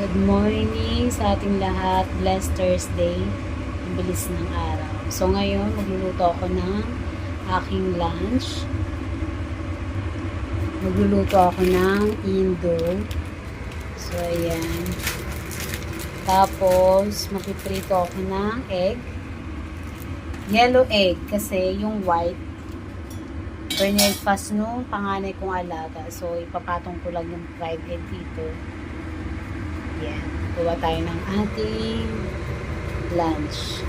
Good morning sa ating lahat. Blessed Thursday. Ang bilis ng araw. So ngayon, magluluto ako ng aking lunch. Magluluto ako ng indo. So ayan. Tapos, mapiprito ako ng egg. Yellow egg kasi yung white Bernard fast nung panganay kong alaga. So, ipapatong ko lang yung fried egg dito. Yan. Kuha tayo ng ating lunch.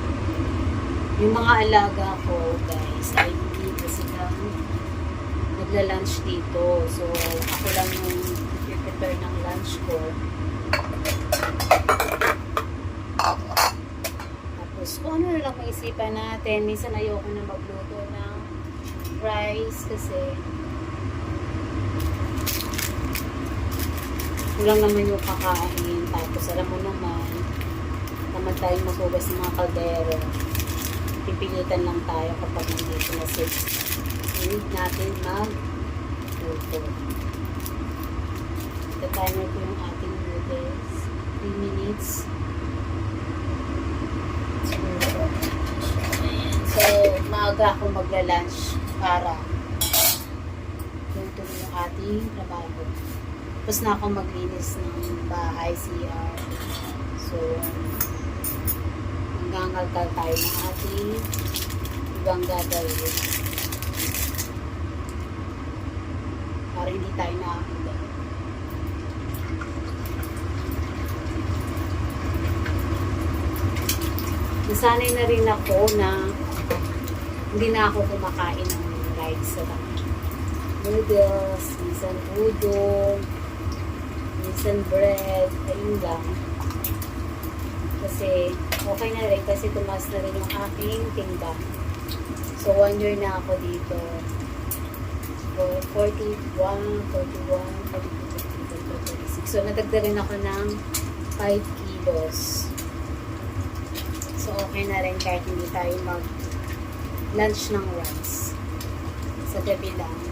Yung mga alaga ko, guys, ay dito sila nagla-lunch dito. So, ako lang yung prepare ng lunch ko. Tapos, kung ano lang maisipan natin, minsan ayoko na magluto ng rice kasi kulang naman yung kakain. Tapos, alam mo naman, naman tayo maghugas ng mga kaldero. Pipilitan lang tayo kapag nandito na six. Need natin mag-luto. The timer ko yung ating noodles. 3 minutes. So, maaga akong magla-lunch para luto yung ating trabaho. Tapos na ako maglinis ng bahay, CR. So, hanggang tayo ng ating ibang gagawin. Para hindi tayo nakakita. Nasanay na rin ako na hindi na ako kumakain ng rice sa noodles, minsan udon, minsan bread, ayun lang. Kasi okay na rin kasi tumas na rin yung aking timbang. So one year na ako dito. So, 41, 41, 42, 43, 44, 46. So nadagdagan ako ng 5 kilos. So okay na rin kahit hindi tayo mag lunch ng rice. Sa gabi lang.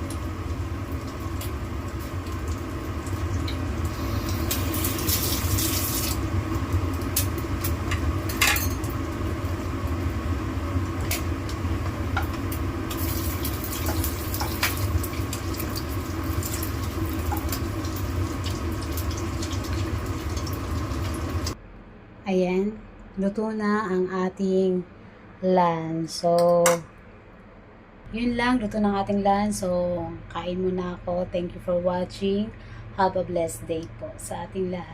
Ayan, luto na ang ating lunch. So, yun lang, luto ng ating lunch. So, kain muna ako. Thank you for watching. Have a blessed day po sa ating lahat.